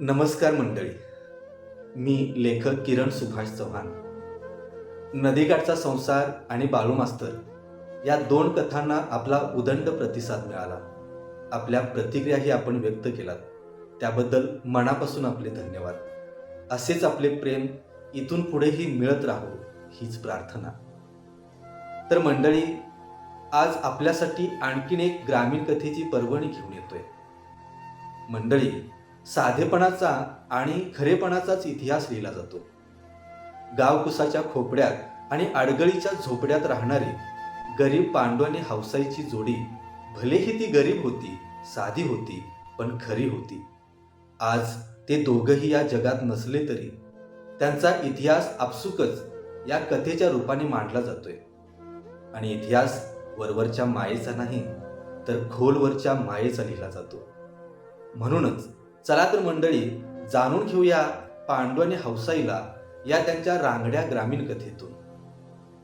नमस्कार मंडळी. मी लेखक किरण सुभाष चव्हाण. नदीकाठचा संसार आणि बाळू मास्तर या दोन कथांना आपला उदंड प्रतिसाद मिळाला. आपल्या प्रतिक्रियाही आपण व्यक्त केलात. त्याबद्दल मनापासून आपले धन्यवाद. असेच आपले प्रेम इथून पुढेही मिळत राहो हीच प्रार्थना. तर मंडळी आज आपल्यासाठी आणखीन एक ग्रामीण कथेची पर्वणी घेऊन येतोय. मंडळी साधेपणाचा आणि खरेपणाचाच इतिहास लिहिला जातो. गावकुसाच्या खोपड्यात आणि अडगळीच्या झोपड्यात राहणारी गरीब पांडू आणि हौसाईची जोडी भलेही ती गरीब होती साधी होती पण खरी होती. आज ते दोघंही या जगात नसले तरी त्यांचा इतिहास आपसुकच या कथेच्या रूपाने मांडला जातोय. आणि इतिहास वरवरच्या मायेचा नाही तर खोलवरच्या मायेचा लिहिला जातो. म्हणूनच चला तर मंडळी जाणून घेऊया पांडू आणि हौसाईला या त्यांच्या रांगड्या ग्रामीण कथेतून.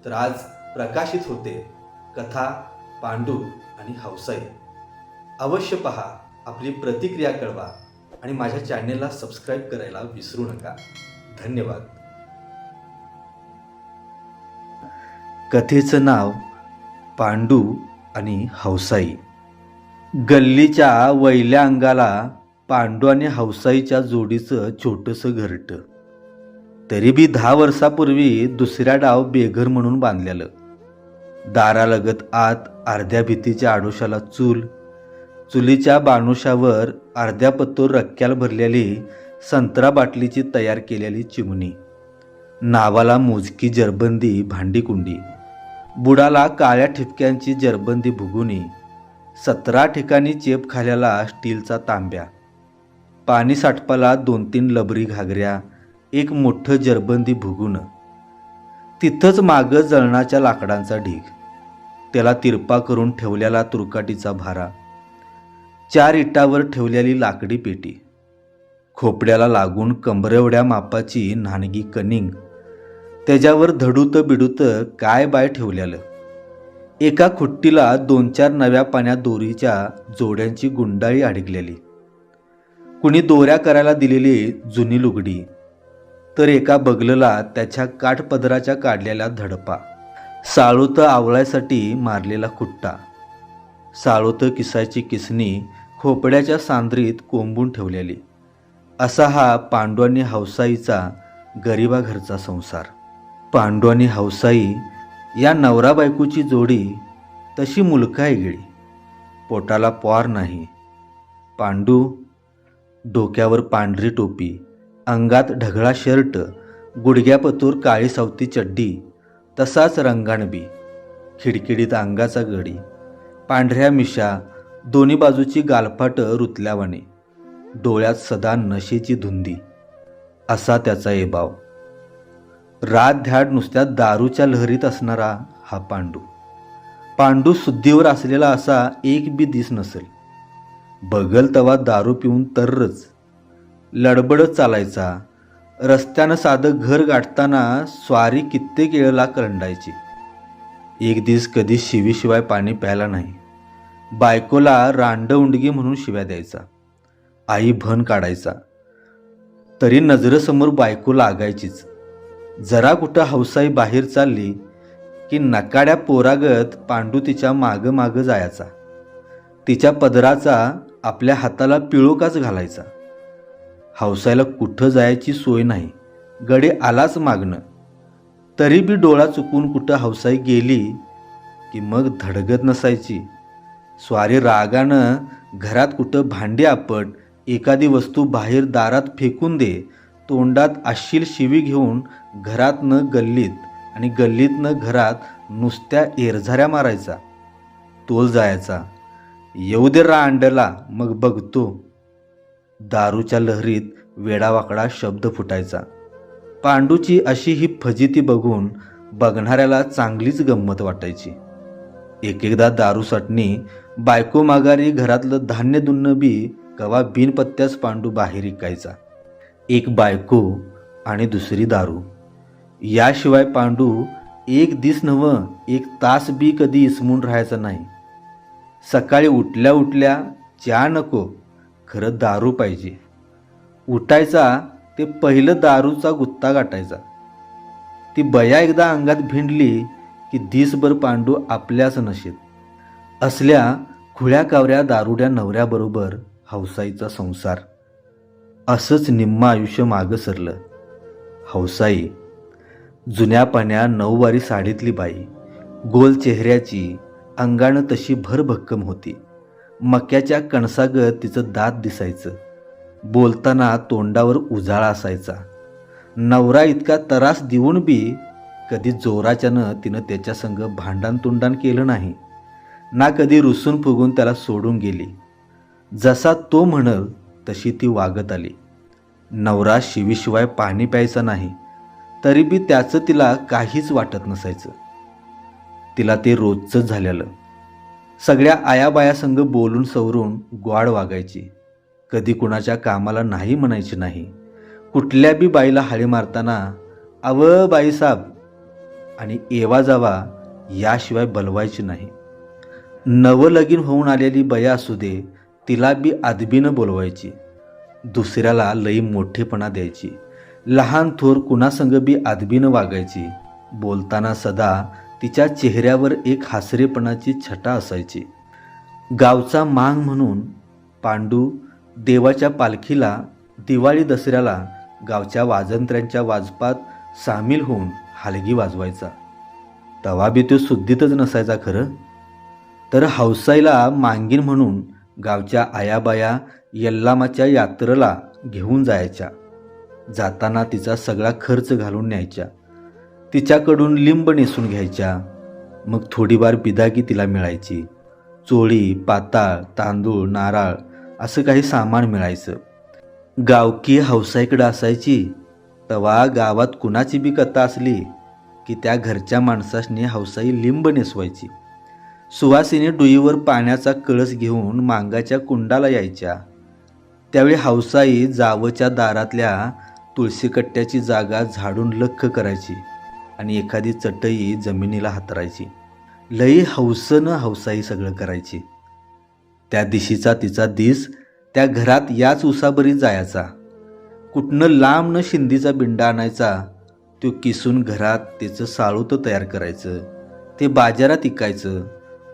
तर आज प्रकाशित होते कथा पांडू आणि हौसाई. अवश्य पहा आपली प्रतिक्रिया कळवा आणि माझ्या चॅनेलला सबस्क्राईब करायला विसरू नका. धन्यवाद. कथेचं नाव पांडू आणि हौसाई. गल्लीच्या वैल्या अंगाला पांडू आणि हौसाईच्या जोडीचं छोटंसं घरटं. तरी बी दहा वर्षापूर्वी दुसऱ्या डाव बेघर म्हणून बांधलेलं. दारालगत आत अर्ध्या भीतीच्या आडोशाला चूल चुलीच्या बानुशावर अर्ध्या पत्तूर रक्क्याला भरलेली संत्रा बाटलीची तयार केलेली चिमणी नावाला मोजकी जरबंदी भांडीकुंडी बुडाला काळ्या ठिपक्यांची जरबंदी भुगुनी सतरा ठिकाणी चेप खाल्याला स्टीलचा तांब्या पाणी साठपाला दोन तीन लबरी घागऱ्या एक मोठं जरबंदी भुगुन. तिथंच मागं जळणाच्या लाकडांचा ढीग. त्याला तिरपा करून ठेवलेला तुरकाटीचा भारा. चार इटावर ठेवलेली लाकडी पेटी. खोपड्याला लागून कंबरेवड्या मापाची नानगी कनिंग. त्याच्यावर धडूत बिडूत काय बाय ठेवलेलं? एका खुट्टीला दोन चार नव्या पाण्या दोरीच्या जोड्यांची गुंडाळी अडकलेली. कुणी दोऱ्या करायला दिलेली जुनी लुगडी तर एका बगलला त्याच्या काठपदराच्या काढलेल्या धडपा. साळूत आवळायसाठी मारलेला खुट्टा. साळूत किसायची किसणी खोपड्याच्या सांद्रीत कोंबून ठेवलेली. असा हा पांडवांनी हौसाईचा गरिबाघरचा संसार. पांडू आणि हौसाई या नवरा बायकोची जोडी तशी मुलकाय गेली. पोटाला पॉर नाही. पांडू डोक्यावर पांढरी टोपी अंगात ढगळा शर्ट गुडघ्यापतूर काळी सावती चड्डी तसाच रंगाणबी खिडकिडीत अंगाचा गडी पांढऱ्या मिशा दोन्ही बाजूची गालफाटं रुतल्यावाने डोळ्यात सदा नशेची धुंदी. असा त्याचा एबाव रात ध्याड नुसत्या दारूच्या लहरीत असणारा हा पांडू. पांडू शुद्धीवर असलेला असा एक बी दिस नसेल. बगल तवा दारू पिऊन तर्रच. लडबडत चालायचा. रस्त्यानं साधं घर गाठताना स्वारी कित्येक वेळेला करंडायची. एक दिस कधी शिवीशिवाय पाणी प्यायला नाही. बायकोला रांड उंडगी म्हणून शिव्या द्यायचा. आई भन काढायचा. तरी नजरेसमोर बायको लागायचीच. जरा कुठं हौसाई बाहेर चालली की नकाड्या पोरागत पांडू तिच्या मागं मागं जायचा. तिच्या पदराचा आपल्या हाताला पिळोकाच घालायचा. हौसायला कुठं जायची सोय नाही. गडे आलाच मागणं. तरी बी डोळा चुकून कुठं हावसाई गेली की मग धडगत नसायची. स्वारी रागानं घरात कुठं भांडी आपट एखादी वस्तू बाहेर दारात फेकून दे तोंडात आशील शिवी घेऊन घरात न गल्लीत आणि गल्लीत न घरात नुसत्या एरझाऱ्या मारायचा. तोल जायचा. येऊ दे रांडला मग बघतो. दारूच्या लहरीत वेडावाकडा शब्द फुटायचा. पांडूची अशी ही फजिती बघून बघणाऱ्याला चांगलीच गंमत वाटायची. एक एकदा दारू सटणी बायको माघारी घरातलं धान्य दुन्न बी कवा बिनपत्त्याच पांडू बाहेर इकायचा. एक बायको आणि दुसरी दारू. याशिवाय पांडू एक दिस नवं एक तास बी कधी इसमून राहायचा नाही. सकाळी उठल्या उठल्या चहा नको खरं दारू पाहिजे. उठायचा ते पहिलं दारूचा गुत्ता गाठायचा. ती बया एकदा अंगात भिंडली की दिसभर पांडू आपल्याच नशेत. असल्या खुळ्या कावऱ्या दारुड्या नवऱ्याबरोबर हौसाईचा संसार. असंच निम्म आयुष्य मागं सरलं. हौसाई जुन्या पाण्या नऊवारी साडीतली बाई गोल चेहऱ्याची अंगानं तशी भरभक्कम होती. मक्याच्या कणसागत तिचं दात दिसायचं. बोलताना तोंडावर उजाळा असायचा. नवरा इतका त्रास देऊन बी कधी जोराच्यानं तिनं त्याच्या संग भांडणतुंडण केलं नाही. ना कधी रुसून फुगून त्याला सोडून गेली. जसा तो म्हणल तशी ती वागत आली. नवरा शिवीशिवाय पाणी प्यायचा नाही. तरी बी त्याचं तिला काहीच वाटत नसायचं. तिला ते रोजचंच झालेलं. सगळ्या आयाबायासंग बोलून सवरून ग्वाड वागायची. कधी कुणाच्या कामाला नाही म्हणायची नाही. कुठल्या बी बाईला हाळी मारताना अव बाईसाब आणि एवा जावा याशिवाय बलवायची नाही. नवलगीन होऊन आलेली बया असू दे तिला बी आदबीनं बोलवायची. दुसऱ्याला लई मोठेपणा द्यायची. लहान थोर कुणासंग बी आदबीनं वागायची. बोलताना सदा तिच्या चेहऱ्यावर एक हासरेपणाची छटा असायची. गावचा मांग म्हणून पांडू देवाच्या पालखीला दिवाळी दसऱ्याला गावच्या वाजंत्र्यांच्या वाजपात सामील होऊन हालगी वाजवायचा. तवा बी तो शुद्धीतच नसायचा खरं. तर हौसाईला मांगीन म्हणून गावच्या आयाबाया यल्लामाच्या यात्रेला घेऊन जायच्या. जाताना तिचा सगळा खर्च घालून न्यायच्या. तिच्याकडून लिंब नेसून घ्यायच्या. मग थोडीवार बिदागी तिला मिळायची. चोळी पाताळ तांदूळ नारळ असं काही सामान मिळायचं. गावकी हौसाईकडं असायची. तवा गावात कुणाची बी कथा असली की त्या घरच्या माणसाने हौसाई लिंब नेसवायची. सुवासिनी डुईवर पाण्याचा कळस घेऊन मांगाच्या कुंडाला यायच्या. त्यावेळी हौसाई जावच्या दारातल्या तुळशीकट्ट्याची जागा झाडून लख्ख करायची. आणि एखादी चटई जमिनीला हातरायची. लई हौसनं हौसाई सगळं करायची. त्या दिशीचा तिचा दिस त्या घरात याच उसाबरी जायचा. कुठनं लांबनं शिंदीचा बिंडा आणायचा तो किसून घरात त्याचं साळूतं तयार करायचं. ते बाजारात इकायचं.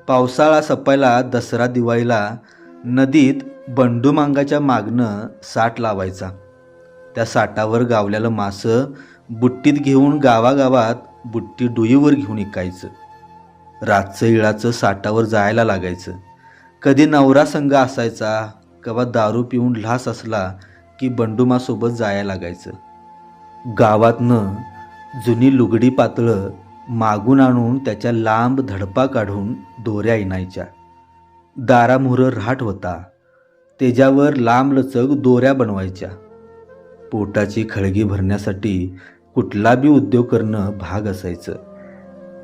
पावसाळा सपायला दसरा दिवाळीला नदीत बंडू मांगाच्या मागनं साठ लावायचा. त्या साठावर गावल्यालं मासं बुट्टीत घेऊन गावागावात बुट्टी डुईवर घेऊन ऐकायचं. रातचं इळाचं साठावर जायला लागायचं. कधी नवरा संघ असायचा कवा दारू पिऊन ल्हास असला की बंडुमासोबत जायला लागायचं. गावातनं जुनी लुगडी पातळं मागून आणून त्याच्या लांब धडपा काढून दोऱ्या इनायच्या दारामोहरं राहट होता. त्याच्यावर लांबलचक दोऱ्या बनवायच्या. पोटाची खळगी भरण्यासाठी कुठला बी उद्योग करणं भाग असायचं.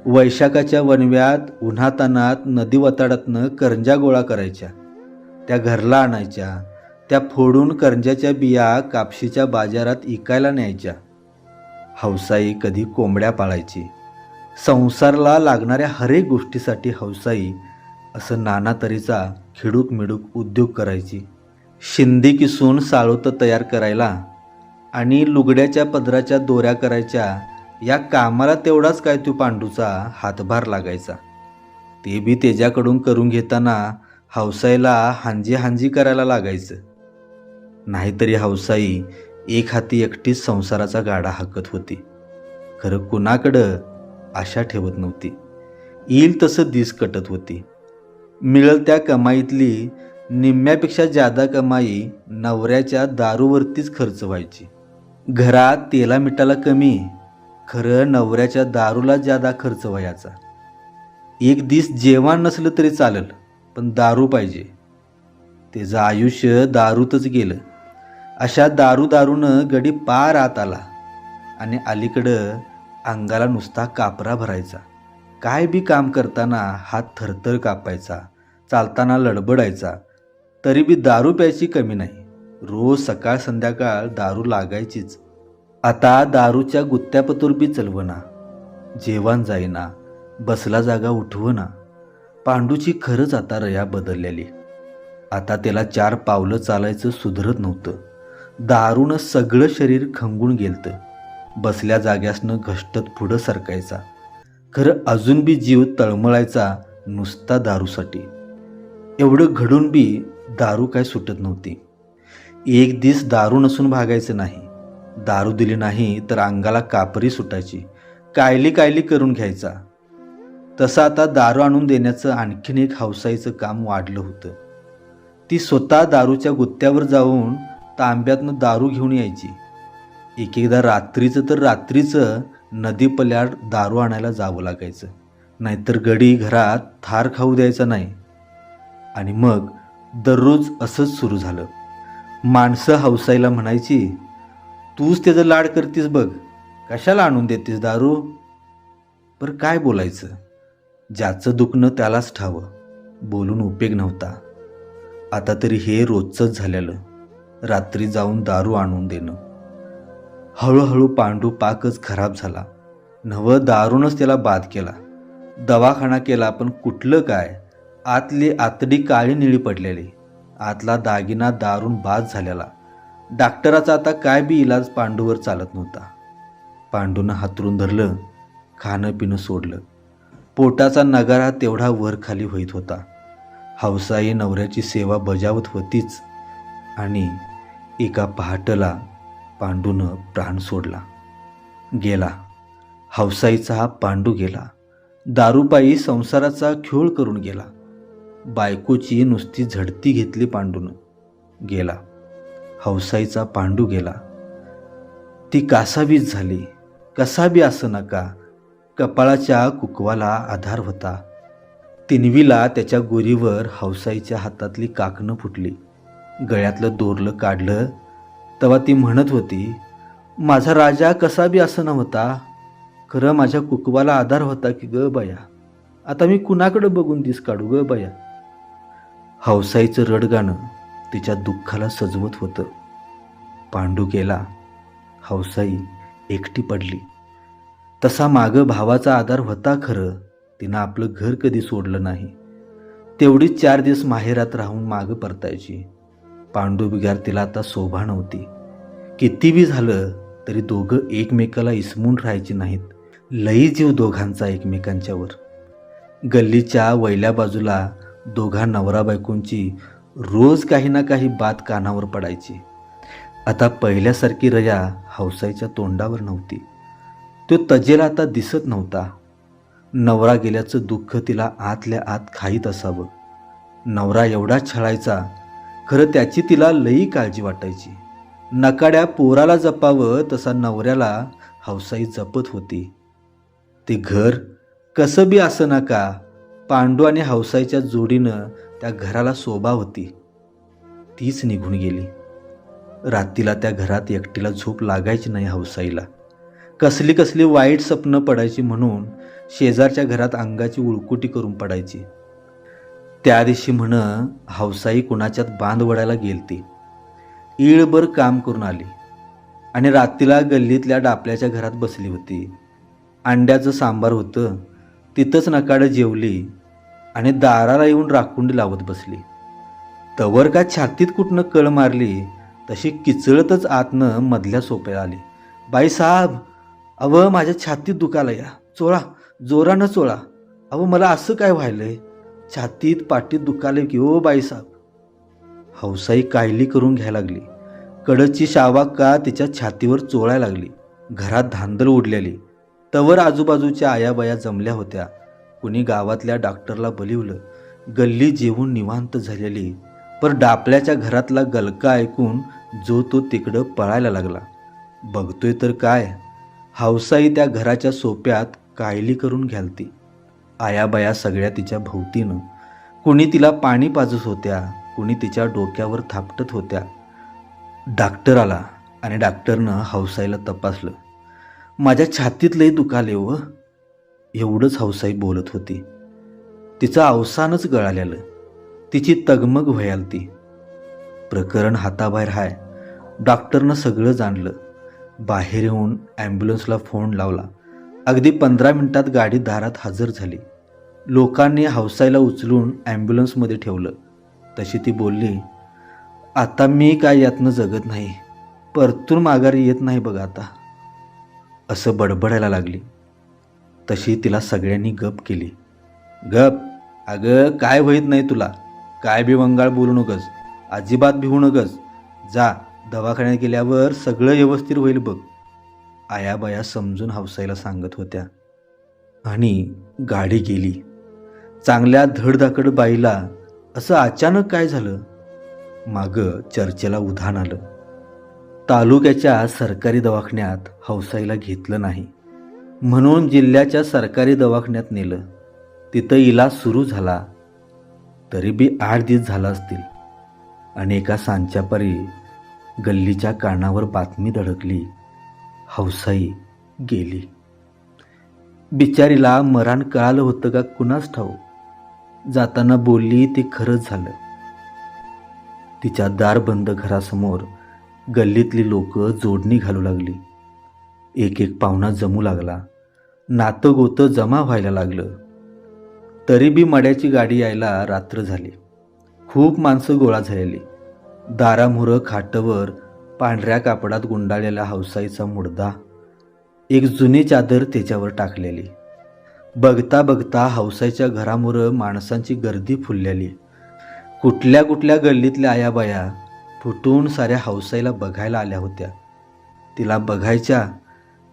वैशाखाच्या वनव्यात उन्हातानात नदी वताडातनं करंजा गोळा करायच्या. त्या घरला आणायच्या. त्या फोडून करंजाच्या बिया कापशीच्या बाजारात इकायला न्यायच्या. हौसाई कधी कोंबड्या पाळायची. संसारला लागणाऱ्या हरेक गोष्टीसाठी हौसाई असं नाना तऱ्हेचा खिडूक मिडूक उद्योग करायची. शिंदी किसून साळोतं तयार करायला आणि लुगड्याच्या पदराच्या दोऱ्या करायच्या या कामाला तेवढाच काय तू पांडूचा हातभार लागायचा? ते बी त्याच्याकडून करून घेताना हौसाईला हांजी हांजी करायला लागायचं. नाहीतरी हौसाई एक हाती एकटीच संसाराचा गाडा हाकत होती. खरं कुणाकडं आशा ठेवत नव्हती. येईल तसं दिस कटत होती. मिळल त्या कमाईतली निम्म्यापेक्षा जादा कमाई नवऱ्याच्या दारूवरतीच खर्च व्हायची. घरात तेला मिठाला कमी खरं नवऱ्याच्या दारूला जादा खर्च व्हायचा. एक दिस जेवण नसलं तरी चालेल पण दारू पाहिजे. त्याचं आयुष्य दारूतच गेलं. अशा दारू दारूनं गडी पार आत आला आणि अलीकडं अंगाला नुसता कापरा भरायचा. काय बी काम करताना हात थरथर कापायचा चालताना लडबडायचा तरी बी दारू प्यायची कमी नाही. रोज सकाळ संध्याकाळ दारू लागायचीच. आता दारूच्या गुत्त्यापतूर बी चलवना. जेवण जाईना बसला जागा उठवना. पांडूची खरंच आता रया बदललेली. आता त्याला चार पावलं चालायचं सुधरत नव्हतं. दारूनं सगळं शरीर खंगून गेलतं. बसल्या जाग्यासनं घष्टत पुढं सरकायचा. खरं अजून बी जीव तळमळायचा नुसता दारूसाठी. एवढं घडून बी दारू काय सुटत नव्हती. एक दिस दारू नसून भागायचं नाही. दारू दिली नाही तर अंगाला कापरी सुटायची. कायली कायली करून घ्यायचा. तसं आता दारू आणून देण्याचं आणखीन एक हौसाईचं काम वाढलं होतं. ती स्वतः दारूच्या गुत्त्यावर जाऊन तांब्यातनं दारू घेऊन यायची. एक एकदा रात्रीचं तर रात्रीचं नदी पल्याड दारू आणायला जावं लागायचं. नाहीतर गडी घरात थार खाऊ द्यायचा नाही. आणि मग दररोज असंच सुरू झालं. माणसं हौसाईला म्हणायची तूच त्याचं लाड करतीस बघ कशाला आणून देतीस दारू? बरं काय बोलायचं? ज्याचं दुखणं त्यालाच ठावं बोलून उपयोग नव्हता. आता तरी हे रोजचंच झालेलं रात्री जाऊन दारू आणून देणं. हळूहळू पांडू पाकच खराब झाला. नवं दारूनच त्याला बाद केला. दवाखाना केला पण कुठलं काय? आतली आतडी काळी निळी पडलेली. आतला दागिना दारून बाद झालेला. डॉक्टराचा आता काय बी इलाज पांडूवर चालत नव्हता. पांडूनं हातरून धरलं खाणं पिणं सोडलं. पोटाचा नगारा तेवढा वर खाली होईत होता. हौसाई नवऱ्याची सेवा बजावत होतीच आणि एका पहाटला पांडूनं प्राण सोडला. गेला. हौसाईचा हा पांडू गेला. दारूपायी संसाराचा खेळ करून गेला. बायकोची नुसती झडती घेतली पांडून. गेला. हौसाईचा पांडू गेला. ती कासावीस झाली. कसाबी असं नका. कपाळाच्या कुकवाला आधार होता. तिनवीला त्याच्या गोरीवर हौसाईच्या हातातली काकणं फुटली. गळ्यातलं दोरलं काढलं. तेव्हा ती म्हणत होती माझा राजा कसा बी असं नव्हता. खरं माझ्या कुकवाला आधार होता की ग बया? आता मी कुणाकडं बघून दिस काढू ग बया? हौसाईचं रडगाणं तिच्या दुःखाला सजवत होतं. पांडू गेला. हौसाई एकटी पडली. तसा मागं भावाचा आधार होता खरं तिनं आपलं घर कधी सोडलं नाही. तेवढीच चार दिवस माहेरात राहून मागं परतायची. पांडू बिगार तिला आता शोभा नव्हती. किती बी झालं तरी दोघं एकमेकाला इसमून राहायची नाहीत. लई जीव दोघांचा एकमेकांच्यावर. गल्लीच्या वैल्या बाजूला दोघा नवरा बायकोंची रोज काही ना काही बात कानावर पडायची. आता पहिल्यासारखी रया हौसाईच्या तोंडावर नव्हती. तो तजेला आता दिसत नव्हता. नवरा गेल्याचं दुःख तिला आतल्या आत खाईत असावं. नवरा एवढा छळायचा खरं त्याची तिला लई काळजी वाटायची. नकाड्या पोराला जपावं तसा नवऱ्याला हौसाई जपत होती. ते घर कसं बी असं नका पांडू आणि हौसाईच्या जोडीनं त्या घराला शोभा होती. तीच निघून गेली. रात्रीला त्या घरात एकटीला झोप लागायची नाही हौसाईला. कसली कसली वाईट स्वप्न पडायची म्हणून शेजारच्या घरात अंगाची उळकुटी करून पडायची. त्या दिवशी म्हण हौसाई कुणाच्यात बांध वडायला गेलती. ईळभर काम करून आली. आणि रात्रीला गल्लीतल्या डापल्याच्या घरात बसली होती. अंड्याचं सांबार होतं. तिथंच नकाडं जेवली. आणि दाराला येऊन राखुंडी लावत बसली. तवर का छातीत कुठनं कळ मारली तशी किचळतच आतनं मधल्या सोप्या आली. बाई साहेब अव माझ्या छातीत दुखाला या. चोळा जोरानं चोळा. अव मला असं काय व्हायलंय? छातीत पाठीत दुखाले की ओ बाईसाहेब हौसाई कायली करून घ्यायला लागली. कडची शावा का तिच्या छातीवर चोळायला लागली. घरात धांदल उडलेली. तवर आजूबाजूच्या आयाबाया जमल्या होत्या. कुणी गावातल्या डॉक्टरला बोलिवलं गल्ली जेवून निवांत झालेली पर डापल्याच्या घरातला गलका ऐकून जो तो तिकडं पळायला लागला. बघतोय तर काय? हौसाई त्या घराच्या सोप्यात कायली घालती घ्यालती. आयाबाया सगळ्या तिच्या भोवतीनं. कुणी तिला पाणी पाजत होत्या कुणी तिच्या डोक्यावर थापटत होत्या. डॉक्टर आला आणि डॉक्टरनं हौसाईला तपासलं. माझ्या छातीत लई दुखाले व एवढंच हौसाई बोलत होती. तिचं अवसानच गळालेलं. तिची तगमग व्हायलती. प्रकरण हाताबाहेर हाय. डॉक्टरनं सगळं जाणलं. बाहेर येऊन ॲम्ब्युलन्सला फोन लावला. अगदी पंधरा मिनिटात गाडी दारात हजर झाली. लोकांनी हौसायला उचलून ॲम्ब्युलन्समध्ये ठेवलं. तशी ती बोलली आता मी काय यातनं जगत नाही. परतून माघारी येत नाही बघा आता. असं बडबडायला लागली. तशी तिला सगळ्यांनी गप केली. गप? अगं काय होईत नाही तुला. काय बी वंगाळ बोलू नकस. अजिबात भिवू नकस. जा दवाखान्यात गेल्यावर सगळं व्यवस्थित होईल बघ. आयाबाया समजून हावसायला सांगत होत्या. आणि गाडी गेली. चांगल्या धडधाकड बाईला असं अचानक काय झालं? मागं चर्चेला उधाण आलं. तालुक्याच्या सरकारी दवाखान्यात हौसाईला घेतलं नाही. म्हणून जिल्ह्याच्या सरकारी दवाखान्यात नेलं. तिथं इलाज सुरू झाला. तरी बी आठ दिवस झाला असतील. आणि एका सांच्यापारी गल्लीच्या कानावर बातमी धडकली. हौसाई गेली. बिचारीला मरण कळालं होतं का कुणाच ठाऊ जाताना बोलली ते खरंच झालं. तिच्या दारबंद घरासमोर गल्लीतली लोक जोडणी घालू लागली. एक एक पाहुणा जमू लागला. नातं गोतं जमा व्हायला लागलं. तरी बी मड्याची गाडी यायला रात्र झाली. खूप माणसं गोळा झालेली. दारामुरं खाटवर पांढऱ्या कापडात गुंडाळलेला हौसाईचा मुडदा. एक जुनी चादर त्याच्यावर टाकलेली. बघता बघता हौसाईच्या घरामुरं माणसांची गर्दी फुललेली. कुठल्या कुठल्या गल्लीतल्या आयाबाया फुटून साऱ्या हौसाईला बघायला आल्या होत्या. तिला बघायच्या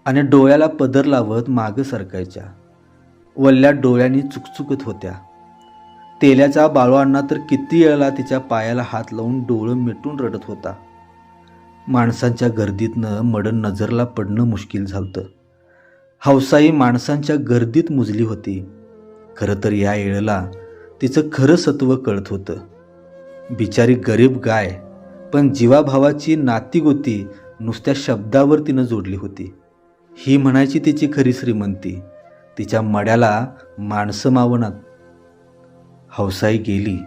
आणि डोळ्याला पदर लावत मागं सरकायच्या. वल्ल्या डोळ्यांनी चुकचुकत होत्या. तेल्याचा बाळवांना तर किती वेळेला तिच्या पायाला हात लावून डोळं मिटून रडत होता. माणसांच्या गर्दीतनं मडण नजरला पडणं मुश्किल झालतं. हौसाई माणसांच्या गर्दीत मुजली होती. खरं तर या येळेला तिचं खरं सत्व कळत होतं. बिचारी गरीब गाय पण जीवाभावाची नातीगोती नुसत्या शब्दावर तिनं जोडली होती. ही म्हणायची तिची खरी श्रीमंती. तिच्या मड्याला माणसं मावणात हौसाई गेली.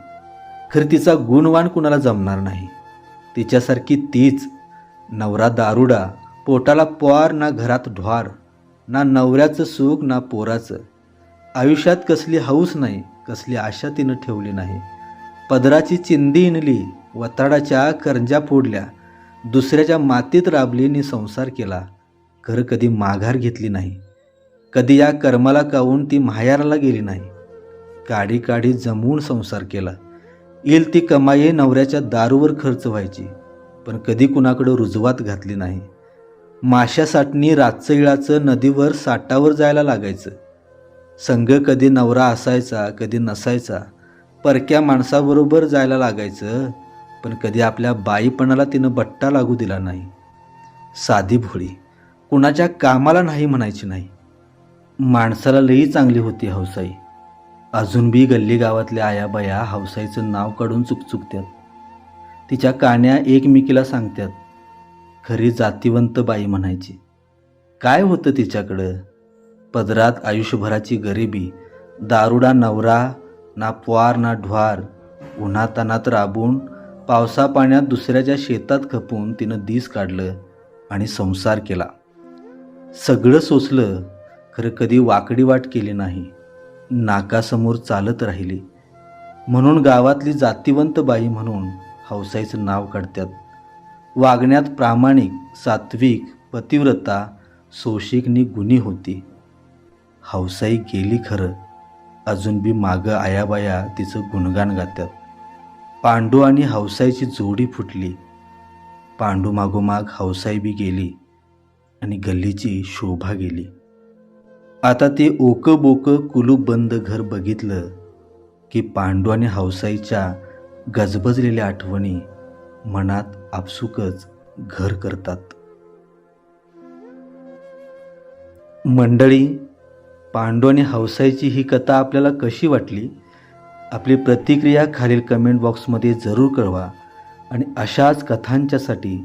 खरं तिचा गुणवान कुणाला जमणार नाही. तिच्यासारखी तीच नवरा दारुडा पोटाला पोर ना घरात ढ्वार ना नवऱ्याचं सुख ना पोराचं. आयुष्यात कसली हौस नाही कसली आशा तिनं ठेवली नाही. पदराची चिंदी इनली वताडाच्या करंजा फोडल्या. दुसऱ्याच्या मातीत राबली नि संसार केला. खरं कधी माघार घेतली नाही. कधी या कर्माला कावून ती माहेराला गेली नाही. काडी काडी जमवून संसार केला. येईल ती कमाई नवऱ्याच्या दारूवर खर्च व्हायची पण कधी कुणाकडं रुजवात घातली नाही. माशासाठणी रातचं इळाचं नदीवर साठावर जायला लागायचं. संघ कधी नवरा असायचा कधी नसायचा. परक्या माणसाबरोबर जायला लागायचं पण कधी आपल्या बाईपणाला तिनं बट्टा लागू दिला नाही. साधी भोळी. कुणाच्या कामाला नाही म्हणायची नाही. माणसाला लई चांगली होती हौसाई. अजून बी गल्ली गावातल्या आयाबाया हौसाईचं नाव काढून चुकचुकत्यात. तिच्या काण्या एकमेकीला सांगतात खरी जातीवंत बाई म्हणायची. काय होतं तिच्याकडं? पदरात आयुष्यभराची गरिबी दारुडा नवरा ना प्वार ना ढ्वार उन्हातानात राबून पावसा पाण्यात दुसऱ्याच्या शेतात खपून तिनं दिस काढलं आणि संसार केला. सगळं सोसलं खरं कधी वाकडी वाट केली नाही. नाकासमोर चालत राहिली. म्हणून गावातली जातीवंत बाई म्हणून हौसाईचं नाव काढतात वागण्यात प्रामाणिक सात्विक पतिव्रता सोशिकनी गुणी होती. हौसाई गेली खरं. अजून बी मागं आयाबाया तिचं गुणगान गातात पांडू आणि हौसाईची जोडी फुटली. पांडू मागोमाग हौसाई बी गेली. आणि गल्लीची शोभा गेली. आता ते ओकं बोकं कुलूप बंद घर बघितलं की पांडू आणि हौसाईच्या गजबजलेल्या आठवणी मनात आपसुकच घर करतात. मंडळी पांडू आणि हौसाईची ही कथा आपल्याला कशी वाटली? आपली प्रतिक्रिया खालील कमेंट बॉक्समध्ये जरूर कळवा आणि अशाच कथांच्यासाठी